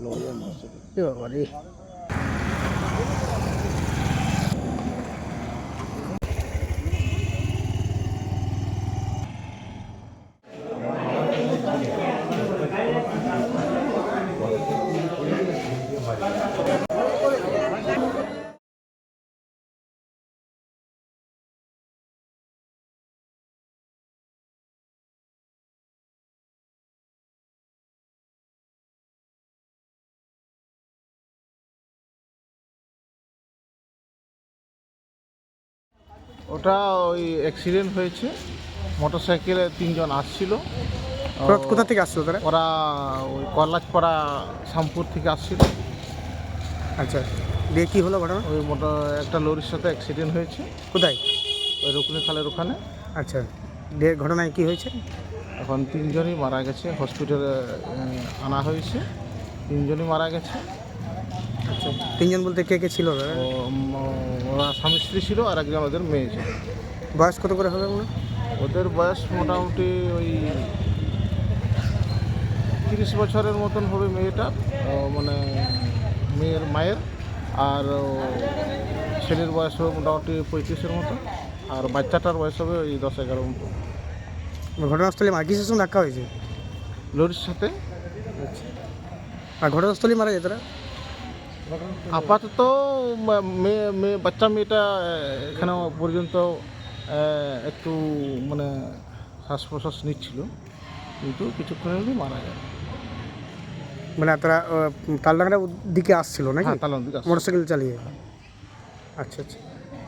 六月嘛，对？我的。ওটা ওই অ্যাক্সিডেন্ট হয়েছে। মোটর সাইকেলে তিনজন আসছিল। কোথা- কোথা থেকে আসছো তারা? ওরা ওই কল্লাচপাড়া শামপুর থেকে আসছিল। আচ্ছা দিয়ে কী হলো ঘটনা? ওই মোটর একটা লরির সাথে অ্যাক্সিডেন্ট হয়েছে। কোথায়? ওই রুকনি খালের ওখানে। আচ্ছা দিয়ে ঘটনায় কী হয়েছে? এখন তিনজনই মারা গেছে। হসপিটালে আনা হয়েছে। তিনজনই মারা গেছে। আচ্ছা তিনজন বলতে কে কে ছিল তারা? ওরা স্বামী স্ত্রী ছিল আর একজন ওদের মেয়ে ছিল। বয়স কত করে হবে মনে ওদের বয়স মোটামুটি ওই তিরিশ বছরের মতন হবে মেয়েটার মানে মেয়ের মায়ের আর ছেলের বয়স হবে মোটামুটি পঁয়ত্রিশের মতো আর বাচ্চাটার বয়স হবে ওই দশ এগারো মতো। ঘটনাস্থলে মার কিসের সঙ্গে ধাক্কা হয়েছে? লরির সাথে। আর ঘটনাস্থলে মারা যায় তারা? আপাতত মেয়ে মেয়ে বাচ্চা মেয়েটা এখানে পর্যন্ত একটু মানে শ্বাস প্রশ্বাস নিচ্ছিল। কিন্তু কিছুক্ষণের মধ্যে মারা যায়। মানে তারা তালডাঙ্গার দিকে আসছিল নাকি? হ্যাঁ। মোটরসাইকেল চালিয়ে। আচ্ছা আচ্ছা।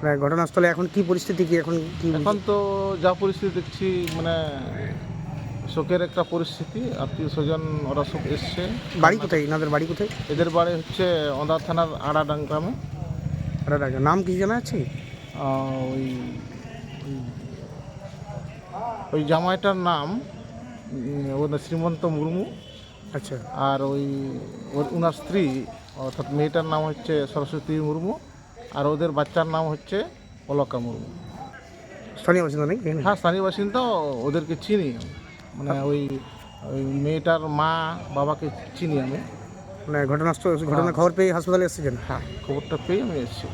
মানে ঘটনাস্থলে এখন কি পরিস্থিতি কি এখন কি এখন তো যা পরিস্থিতি দেখছি মানে শোকের একটা পরিস্থিতি আত্মীয় স্বজন ওরা সব এসছে। বাড়ি কোথায়? এনাদের বাড়ি কোথায়? এদের বাড়ি হচ্ছে অন্দা থানার আড়াডাং গ্রামে। নাম কি জানা আছে? ওই ওই- জামাইটার নাম ওদের শ্রীমন্ত মুর্মু। আচ্ছা। আর ওই ওর ওনার স্ত্রী অর্থাৎ মেয়েটার নাম হচ্ছে সরস্বতী মুর্মু। আর ওদের বাচ্চার নাম হচ্ছে অলকা মুর্মু। স্থানীয় বাসিন্দা নাকি? হ্যাঁ স্থানীয় বাসিন্দা ওদেরকে চিনি আমি। মানে ওই ওই মেয়েটার মা বাবাকে চিনি আমি। মানে ঘটনাস্থল ঘটনা খবর পেয়ে হাসপাতালে এসেছেন হ্যাঁ খবরটা পেয়ে আমি এসেছি